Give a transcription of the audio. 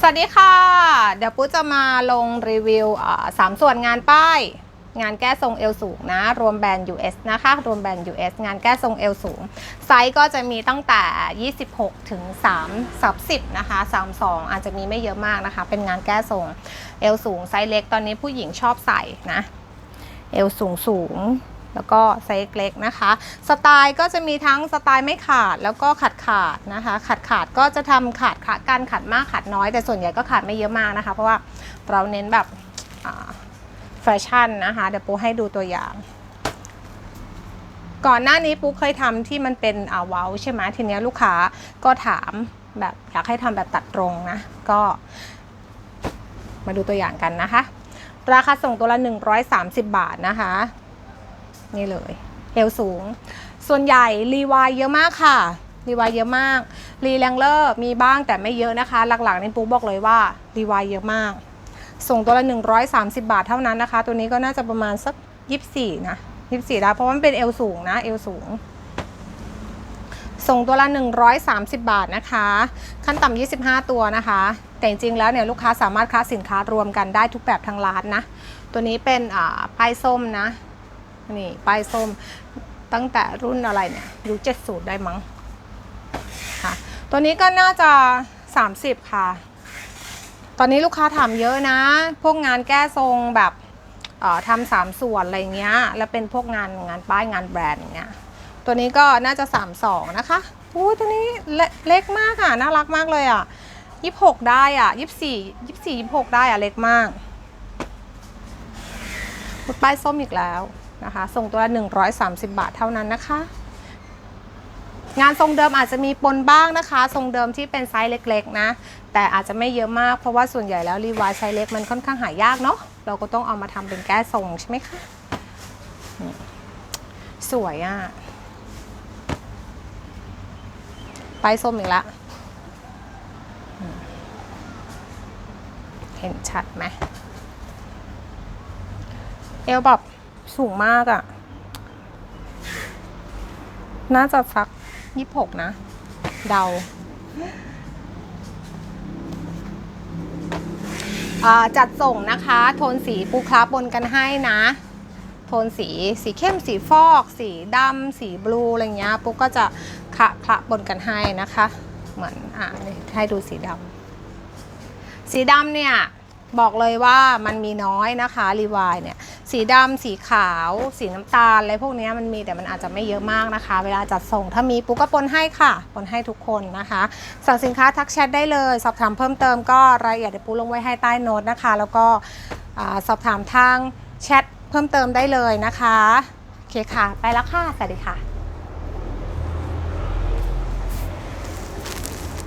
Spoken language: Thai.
สวัสดีค่ะ เดี๋ยวปุ๊จะมาลงรีวิวสามส่วนงานป้าย งานแก้ทรงเอวสูงนะ รวมแบรนด์ US นะคะ รวมแบรนด์ US งานแก้ทรงเอวสูง ไซส์ก็จะมีตั้งแต่ 26 ถึง3 30นะคะ32อาจจะมีไม่เยอะมากนะคะ เป็นงานแก้ทรงเอวสูงไซส์เล็กตอนนี้ผู้หญิงชอบใส่นะ เอวสูงสูง แล้วก็ไซส์เล็กนะคะ สไตล์ก็จะมีทั้งสไตล์ไม่ขาดแล้วก็ขาดขาดนะคะ ขาดขาดก็จะทำขาดขาดการขาดมากขาดน้อย แต่ส่วนใหญ่ก็ขาดไม่เยอะมากนะคะ เพราะว่าเราเน้นแบบแฟชั่นนะคะ เดี๋ยวปูให้ดูตัวอย่างก่อนหน้านี้ปูเคยทำที่มันเป็นอ่าวาใช่ไหมทีนี้ลูกค้าก็ถามแบบอยากให้ทำแบบตัดตรงนะ ก็มาดูตัวอย่างกันนะคะ ราคาส่งตัวละ 130 บาทนะคะ นี่เลยเอวสูง ส่วนใหญ่รีวายเยอะมากค่ะ รีวายเยอะมาก รีแรงเลอร์มีบ้างแต่ไม่เยอะนะคะ หลักๆในปูบอกเลยว่ารีวายเยอะมาก ส่งตัวละ 130 บาทเท่านั้นนะคะ ตัวนี้ก็น่าจะประมาณสัก 24 นะ 24ได้เพราะมันเป็นเอวสูงนะเอวสูง ส่งตัวละ 130 บาทนะคะ ขั้นต่ำ25 ตัวนะคะ แต่จริงๆแล้วเนี่ยลูกค้าสามารถค้าสินค้ารวมกันได้ทุกแบบทางร้านนะ ตัวนี้เป็นอ่าป้ายส้มนะ นี่ป้ายส้มตั้งแต่รุ่นอะไรเนี่ยยุค70 ได้มั้งค่ะตัวนี้ก็น่าจะ 30 ค่ะ ตอนนี้ลูกค้าถามเยอะนะ พวกงานแก้ทรงแบบทำสามส่วนอะไรเงี้ย แล้วเป็นพวกงานงานป้ายงานแบรนด์เงี้ย ตัวนี้ก็น่าจะ 32 นะคะอู้ตัวนี้เล็กเล็กมากอะ น่ารักมากเลยอะ 26 ได้อะ 24 24 26 ได้อะ เล็กมากป้ายส้มอีกแล้ว นะคะ ส่งตัวละ 130 บาทเท่านั้นนะคะ งานทรงเดิมอาจจะมีปนบ้างนะคะ ทรงเดิมที่เป็นไซส์เล็กๆนะ แต่อาจจะไม่เยอะมากเพราะว่าส่วนใหญ่แล้วรีวายไซส์เล็กมันค่อนข้างหายากเนาะเราก็ต้องเอามาทำเป็นแก้ทรงใช่ไหมคะสวยอะไปส้มอีกแล้วเห็นชัดไหมเอวแบบ สูงมากอะ่ะ น่าจะสักยี่หกนะ เดาอ่าจัดส่งนะคะ โทนสีปูคราบนกันให้นะ โทนสีสีเข้มสีฟอก สีดำสีบลูอะไรเงี้ยปุ๊กก็จะคละคละบนกันให้นะคะ เหมือนอ่าให้ดูสีดำสีดำเนี่ย บอกเลยว่ามันมีน้อยนะคะรีวายเนี่ย สีดำสีขาว สีน้ำตาลอะไรพวกนี้มันมีแต่มันอาจจะไม่เยอะมากนะคะ เวลาจัดส่งถ้ามีปุ๊กก็ปนให้ค่ะปนให้ทุกคนนะคะ สั่งสินค้าทักแชทได้เลย สอบถามเพิ่มเติมก็รายละเอียดเดี๋ยวปุ๊กลงไว้ให้ใต้โน้ตนะคะ แล้วก็สอบถามทางแชทเพิ่มเติมได้เลยนะคะโอเคค่ะ ไปแล้วค่ะสวัสดีค่ะ